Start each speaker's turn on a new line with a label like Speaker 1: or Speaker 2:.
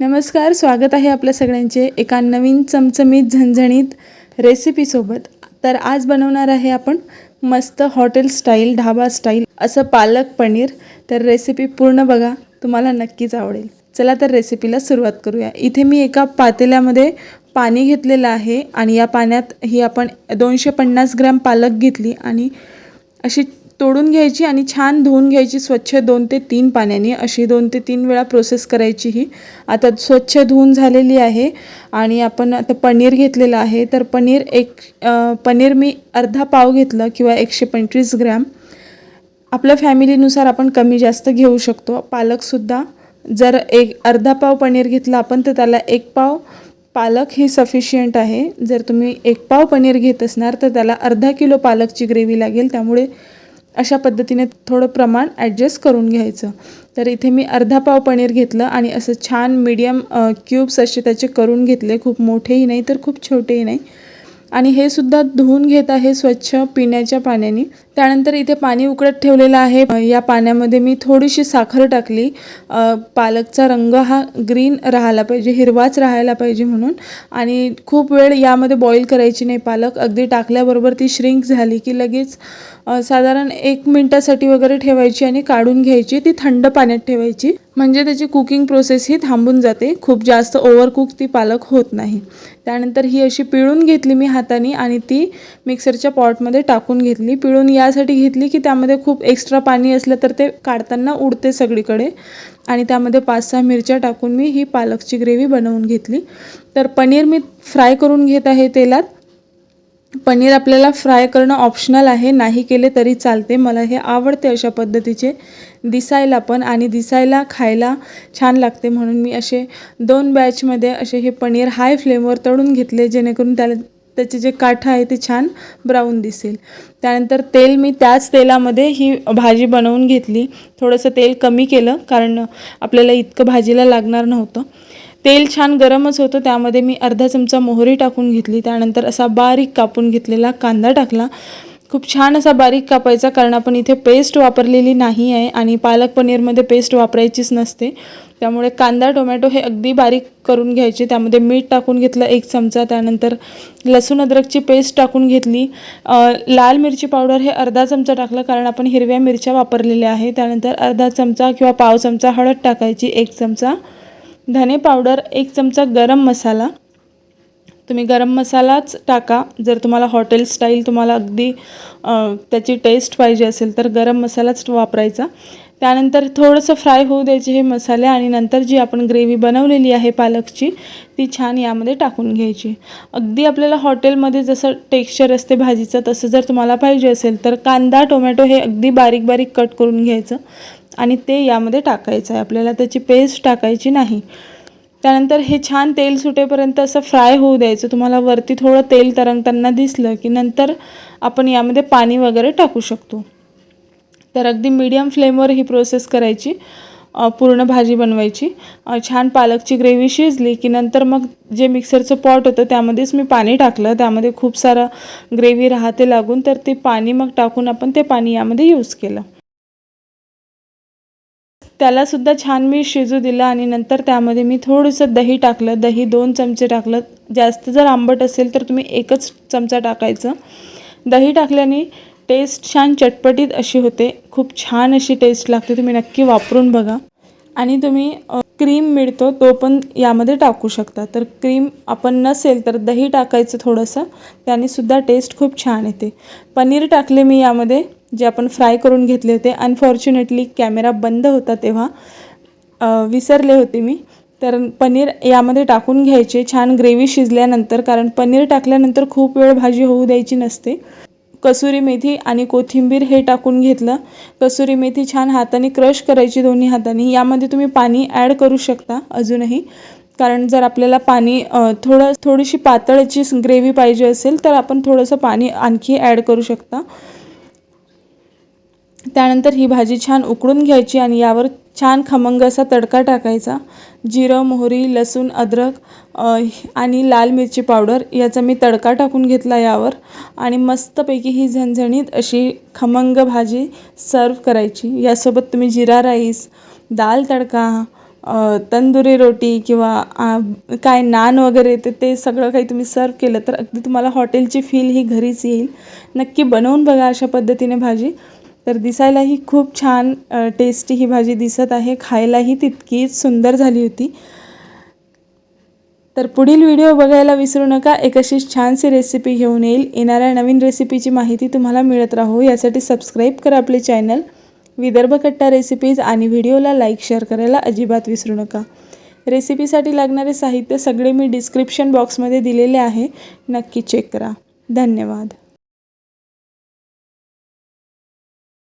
Speaker 1: नमस्कार स्वागत आहे आपल्या सगळ्यांचे एका नवीन चमचमीत झणझणीत रेसिपीसोबत तर आज बनवणार आहे आपण मस्त हॉटेल स्टाईल ढाबा स्टाईल असं पालक पनीर. तर रेसिपी पूर्ण बघा तुम्हाला नक्कीच आवडेल. चला तर रेसिपीला सुरुवात करूया. इथे मी एका पातेल्यामध्ये पाणी घेतलेलं आहे आणि या पाण्यात ही आपण दोनशे पन्नास ग्रॅम पालक घेतली आणि अशी तोडून घ्यायची आणि छान धुवून घ्यायची स्वच्छ दोन ते तीन पाण्याने. अशी दोन ते तीन वेळा प्रोसेस करायची ही. आता स्वच्छ धुवून झालेली आहे. आणि आपण आता पनीर घेतलेलं आहे. तर पनीर एक पनीर मी अर्धा पाव घेतलं किंवा एकशे पंचवीस ग्रॅम. आपल्या फॅमिलीनुसार आपण कमी जास्त घेऊ शकतो. पालकसुद्धा जर एक अर्धा पाव पनीर घेतला आपण तर त्याला एक पाव. पालक ही सफिशियंट आहे. जर तुम्ही एक पाव पनीर घेत असणार तर त्याला अर्धा किलो पालकची ग्रेव्ही लागेल. त्यामुळे अशा पद्धतीने थोडं प्रमाण ॲडजस्ट करून घ्यायचं. तर इथे मी अर्धा पाव पनीर घेतलं आणि असं छान मीडियम क्यूब्स असे त्याचे करून घेतले. खूप मोठेही नाही तर खूप छोटेही नाही. आणि हे सुद्धा धुवून घेत आहे स्वच्छ पिण्याच्या पाण्याने. त्यानंतर इथे पाणी उकळत ठेवलेलं आहे. या पाण्यामध्ये मी थोडीशी साखर टाकली. पालकचा रंग हा ग्रीन राहायला पाहिजे हिरवाच राहायला पाहिजे म्हणून. आणि खूप वेळ यामध्ये बॉईल करायची नाही पालक. अगदी टाकल्याबरोबर ती श्रिंक झाली की लगेच साधारण एक मिनटासाठी वगैरे ठेवायची आणि काढून घ्यायची. ती थंड पाण्यात ठेवायची. म्हणजे त्याची कुकिंग प्रोसेस ही थांबून जाते. खूप जास्त ओव्हरकुक ती पालक होत नाही. त्यानंतर ही अशी पिळून घेतली मी हाताने आणि ती मिक्सरच्या पॉटमध्ये टाकून घेतली. पिळून यासाठी घेतली की त्यामध्ये खूप एक्स्ट्रा पाणी असलं तर ते काढताना उडते सगळीकडे. आणि त्यामध्ये पाच सहा मिरच्या टाकून मी ही पालकची ग्रेव्ही बनवून घेतली. तर पनीर मी फ्राय करून घेत आहे तेलात. पनीर आपल्याला फ्राय करणं ऑप्शनल आहे. नाही केले तरी चालते. मला हे आवडते अशा पद्धतीचे दिसायला पण आणि दिसायला खायला छान लागते. म्हणून मी असे दोन बॅचमध्ये असे हे पनीर हाय फ्लेमवर तळून घेतले जेणेकरून त्याला त्याचे जे काठं आहे ते छान ब्राऊन दिसेल. त्यानंतर तेल मी त्याच तेलामध्ये ही भाजी बनवून घेतली. थोडंसं तेल कमी केलं कारण आपल्याला इतकं भाजीला लागणार नव्हतं. तेल छान गरमच होतं त्यामध्ये मी अर्धा चमचा मोहरी टाकून घेतली त्यानंतर असा बारीक कापून घेतलेला कांदा टाकला. खूप छान असा बारीक कापायचा कारण आपण इथे पेस्ट वापरलेली नाही आहे आणि पालक पनीरमध्ये पेस्ट वापरायचीच नसते. त्यामुळे कांदा टोमॅटो हे अगदी बारीक करून घ्यायचे. त्यामध्ये मीठ टाकून घेतलं एक चमचा त्यानंतर लसूण अद्रकची पेस्ट टाकून घेतली. लाल मिरची पावडर हे अर्धा चमचा टाकलं कारण आपण हिरव्या मिरच्या वापरलेल्या आहे त्यानंतर अर्धा चमचा किंवा पाव चमचा हळद टाकायची एक चमचा. धने पावडर एक चमचा गरम मसाला तुम्ही गरम मसालाच टाका. जर तुम्हाला हॉटेल स्टाईल तुम्हाला अगदी त्याची टेस्ट पाहिजे असेल तर गरम मसालाच वापरायचा. त्यानंतर थोडंसं फ्राय होऊ द्यायचे हे मसाले आणि नंतर जी आपण ग्रेव्ही बनवलेली आहे पालकची ती छान यामध्ये टाकून घ्यायची. अगदी आपल्याला हॉटेलमध्ये जसं टेक्स्चर असते भाजीचं तसं जर तुम्हाला पाहिजे असेल तर कांदा टोमॅटो हे अगदी बारीक बारीक कट करून घ्यायचं आणि ते यामध्ये टाकायचं आहे. आपल्याला त्याची पेस्ट टाकायची नाही. त्यानंतर हे छान तेल सुटेपर्यंत असं फ्राय होऊ द्यायचं. तुम्हाला वरती थोडं तेल तरंगताना दिसलं की नंतर आपण यामध्ये पाणी वगैरे टाकू शकतो. तर अगदी मीडियम फ्लेमवर ही प्रोसेस करायची. पूर्ण भाजी बनवायची. छान पालकची ग्रेव्ही शिजली की नंतर मग जे मिक्सरचं पॉट होतं त्यामध्येच मी पाणी टाकलं. त्यामध्ये खूप सारं ग्रेव्ही राहते लागून तर ते पाणी मग टाकून आपण ते पाणी यामध्ये यूज केलं. त्यालासुद्धा छान मी शिजू दिलं आणि नंतर त्यामध्ये मी थोडंसं दही टाकलं. दही दोन चमचे टाकलं. जास्त जर आंबट असेल तर तुम्ही एकच चमचा टाकायचं. दही टाकल्याने टेस्ट छान चटपटीत अशी होते. खूप छान अशी टेस्ट लागते. तुम्ही नक्की वापरून बघा. आणि तुम्ही क्रीम मिळतो तो पण यामध्ये टाकू शकता. तर क्रीम आपण नसेल तर दही टाकायचं थोडंसं. त्याने सुद्धा टेस्ट खूप छान येते. पनीर टाकले मी यामध्ये. जे आपण फ्राय करून घेतले होते. अनफॉर्च्युनेटली कॅमेरा बंद होता तेव्हा. विसरले होते मी. तर पनीर यामध्ये टाकून घ्यायचे. छान ग्रेव्ही शिजल्यानंतर कारण पनीर टाकल्यानंतर खूप वेळ भाजी होऊ द्यायची नसते. कसुरी मेथी आणि कोथिंबीर हे टाकून घेतलं. कसुरी मेथी छान हाताने क्रश करायची दोन्ही हाताने. यामध्ये तुम्ही पाणी ॲड करू शकता अजूनही. कारण जर आपल्याला पाणी थोडं थोडीशी पातळची ग्रेव्ही पाहिजे असेल तर आपण थोडंसं पाणी आणखी ॲड करू शकता. त्यानंतर ही भाजी छान उकळून घ्यायची आणि यावर छान खमंग असा तडका टाकायचा. जिरं मोहरी लसूण अद्रक आणि लाल मिरची पावडर याचा मी तडका टाकून घेतला यावर. आणि मस्तपैकी ही झणझणीत अशी खमंग भाजी सर्व करायची. यासोबत तुम्ही जिरा राईस दाल तडका तंदुरी रोटी किंवा काय नान वगैरे ते ते सगळं काही तुम्ही सर्व केलं तर अगदी तुम्हाला हॉटेलची फील ही घरीच येईल. नक्की बनवून बघा अशा पद्धतीने भाजी. तर दिसायलाही खूप छान टेस्टी ही भाजी दिसत आहे. खायलाही तितकीच सुंदर झाली होती. तर पुढील व्हिडिओ बघायला विसरू नका. एक अशीच छानशी रेसिपी घेऊन येईल. येणाऱ्या नवीन रेसिपीची माहिती तुम्हाला मिळत राहू. यासाठी सबस्क्राईब करा आपले चॅनल विदर्भ कट्टा रेसिपीज आणि व्हिडिओला लाईक शेअर करायला अजिबात विसरू नका. रेसिपीसाठी लागणारे साहित्य सगळे मी डिस्क्रिप्शन बॉक्समध्ये दिलेले आहे. नक्की चेक करा. धन्यवाद.